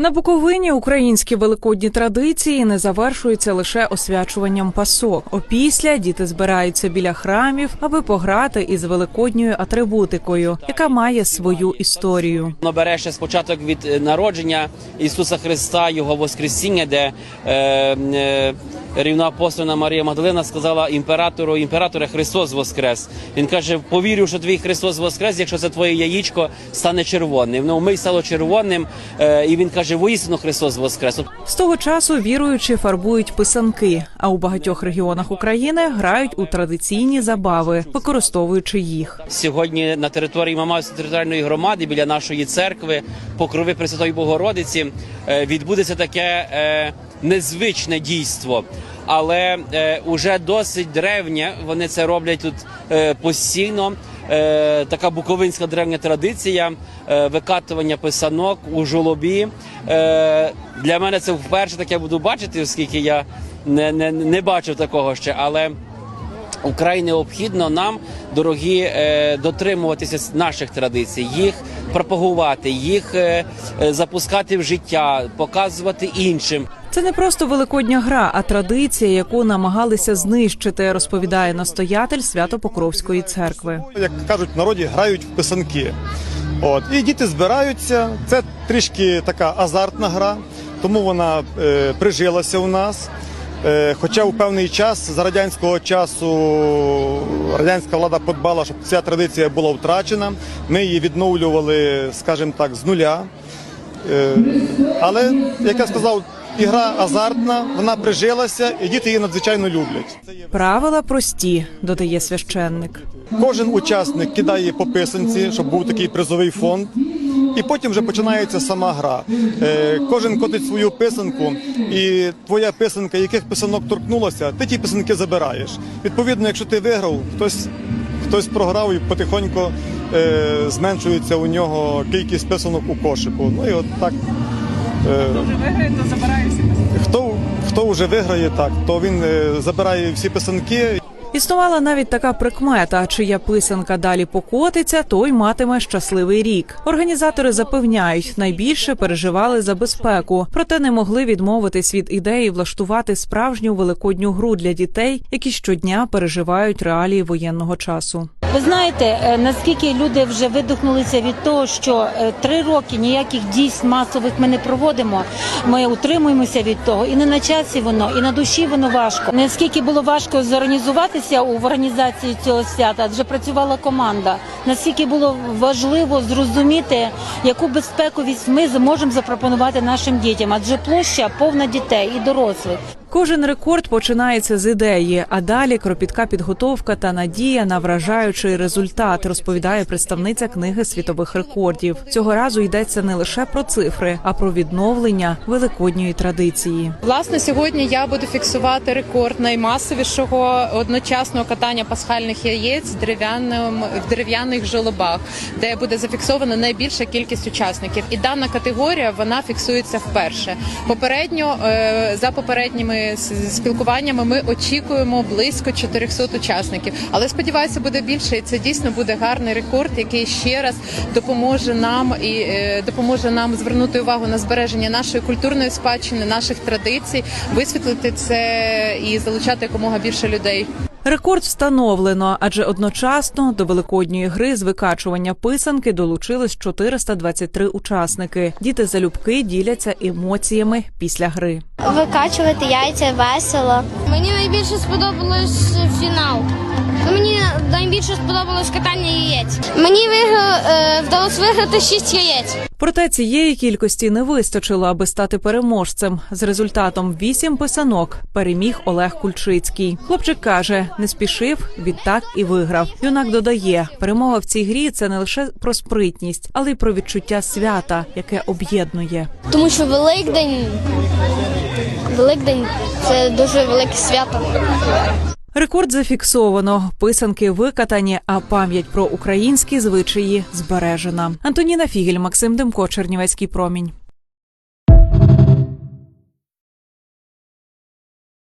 На Буковині українські великодні традиції не завершуються лише освячуванням пасок. Опісля діти збираються біля храмів, аби пограти із великодньою атрибутикою, яка має свою історію. Воно ще спочаток від е, народження Ісуса Христа, Його Воскресіння, де е, е, рівноапостольна Марія Магдалина сказала імператору, імператоре Христос Воскрес. Він каже: повірю, що твій Христос Воскрес, якщо це твоє яєчко стане червоним. Ну, ми стало червоним, е, і він каже, воістину Христос Воскрес. З того часу віруючі фарбують писанки, а у багатьох регіонах України грають у традиційні забави, використовуючи їх. Сьогодні на території Мамайської територіальної громади біля нашої церкви, покрови Пресвятої Богородиці, е, відбудеться таке е, незвичне дійство. Але е, уже досить древнє. Вони це роблять тут е, постійно. Е, така буковинська древня традиція е, викатування писанок у жолобі. Е, для мене це вперше таке буду бачити, оскільки я не, не, не бачив такого ще. Але Украй необхідно нам, дорогі, дотримуватися наших традицій, їх пропагувати, їх е, е, запускати в життя, показувати іншим. Це не просто великодня гра, а традиція, яку намагалися знищити, розповідає настоятель Свято-Покровської церкви. як кажуть в народі, грають в писанки. От і діти збираються. Це трішки така азартна гра, тому вона е, прижилася у нас. Е, хоча у певний час за радянського часу радянська влада подбала, щоб ця традиція була втрачена. Ми її відновлювали, скажімо так, з нуля. Е, але, як я сказав, ігра азартна, вона прижилася, і діти її надзвичайно люблять. Правила прості, додає священник. Кожен учасник кидає по писанці, щоб був такий призовий фонд. І потім вже починається сама гра. Е, кожен котить свою писанку, і твоя писанка, яких писанок торкнулася, ти ті писанки забираєш. Відповідно, якщо ти виграв, хтось, хтось програв і потихоньку е, зменшується у нього кількість писанок у кошику. Ну і от так. Е, Хто, хто вже виграє так, то він е, забирає всі писанки Існувала навіть така прикмета: чия писанка далі покотиться, той матиме щасливий рік. Організатори запевняють, найбільше переживали за безпеку, проте не могли відмовитись від ідеї влаштувати справжню великодню гру для дітей, які щодня переживають реалії воєнного часу. Ви знаєте, е, наскільки люди вже видихнулися від того, що е, три роки ніяких дійств масових ми не проводимо. Ми утримуємося від того, і не на часі воно, і на душі воно важко. Наскільки було важко зорганізуватися у організації цього свята, адже працювала команда. Наскільки було важливо зрозуміти, яку безпековість ми зможемо запропонувати нашим дітям, адже площа повна дітей і дорослих. Кожен рекорд починається з ідеї, а далі кропітка підготовка та надія на вражаючий результат, розповідає представниця книги світових рекордів. Цього разу йдеться не лише про цифри, а про відновлення великодньої традиції. Власне, сьогодні я буду фіксувати рекорд наймасовішого одночасного катання пасхальних яєць в дерев'яному в дерев'яних жолобах, де буде зафіксована найбільша кількість учасників. І дана категорія вона фіксується вперше. Попередньо е, за попередніми с- спілкуваннями ми очікуємо близько 400 учасників. Але сподіваюся, буде більше, і це дійсно буде гарний рекорд, який ще раз допоможе нам і е, допоможе нам звернути увагу на збереження нашої культурної спадщини, наших традицій, висвітлити це і залучати якомога більше людей. Рекорд встановлено, адже одночасно до великодньої гри з викачування писанки долучились 423 учасники. Діти залюбки діляться емоціями після гри. Викачувати яйця весело. Мені найбільше сподобалось фінал. Ну, Мені найбільше сподобалось катання яєць. Мені е, вдалося виграти 6 яєць. Проте цієї кількості не вистачило, аби стати переможцем. З результатом вісім писанок переміг Олег Кульчицький. Хлопчик каже, не спішив, відтак і виграв. Юнак додає, перемога в цій грі це не лише про спритність, але й про відчуття свята, яке об'єднує. Тому що Великдень. Великдень це дуже велике свято. Рекорд зафіксовано, писанки викатані, а пам'ять про українські звичаї збережена. Антоніна Фігель, Максим Демко, Чернівецький промінь.